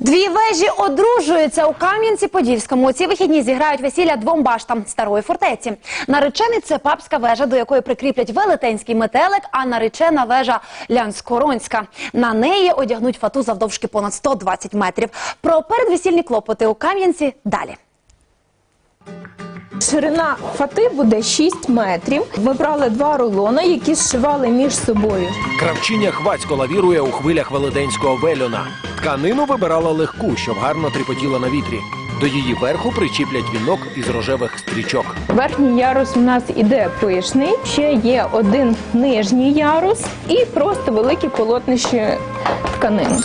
Дві вежі одружуються у Кам'янці-Подільському. Ці вихідні зіграють весілля двом баштам старої фортеці. Наречений це папська вежа, до якої прикріплять велетенський метелик, а наречена вежа Лянськоронська. На неї одягнуть фату завдовжки понад 120 метрів. Про передвесільні клопоти у Кам'янці далі. Ширина фати буде 6 метрів. Ми брали два рулони, які зшивали між собою. Кравчиня хвацько лавірує у хвилях велетенського вельона. Тканину вибирала легку, щоб гарно тріпотіла на вітрі. До її верху причіплять вінок із рожевих стрічок. Верхній ярус у нас іде пишний, ще є один нижній ярус і просто великі полотнищі тканини.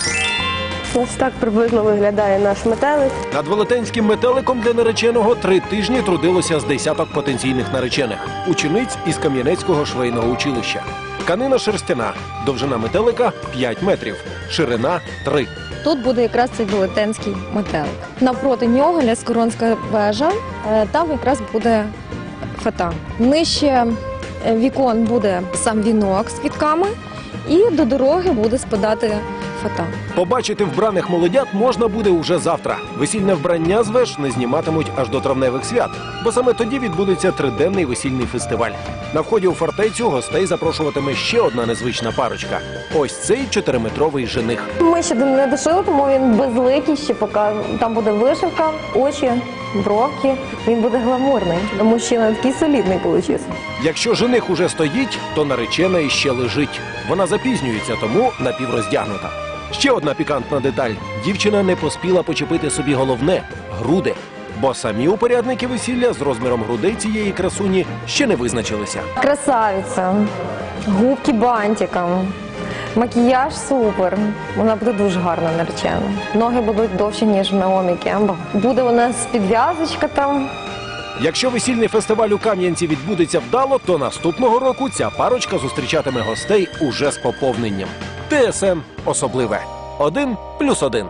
Ось так приблизно виглядає наш метелик. Над велетенським метеликом для нареченого три тижні трудилося з десяток потенційних наречених учениць із Кам'янецького швейного училища. Тканина шерстяна, довжина метелика 5 метрів, ширина 3. Тут буде якраз цей велетенський метелик. Навпроти нього ляскоронська вежа, е, там якраз буде фата. Нижче е, вікон буде сам вінок з квітками, і до дороги буде спадати фата. Побачити вбраних молодят можна буде уже завтра. Весільне вбрання з веж не зніматимуть аж до травневих свят, бо саме тоді відбудеться триденний весільний фестиваль. На вході у фортецю гостей запрошуватиме ще одна незвична парочка. Ось цей чотириметровий жених. Ми ще не дошили, тому він безликий ще поки. Там буде вишивка, очі, бровки. Він буде гламурний. Мужчина такий солідний вийшов. Якщо жених уже стоїть, то наречена іще лежить. Вона запізнюється, тому напівроздягнута. Ще одна пікантна деталь: дівчина не поспіла почепити собі головне груди. Бо самі упорядники весілля з розміром грудей цієї красуні ще не визначилися. Красавиця, губки бантиком, макіяж супер. Вона буде дуже гарно наречена. Ноги будуть довші, ніж Наомі Кембл. Буде у нас підв'язочка там. Якщо весільний фестиваль у Кам'янці відбудеться вдало, то наступного року ця парочка зустрічатиме гостей уже з поповненням. ТСН особливе. Один плюс один.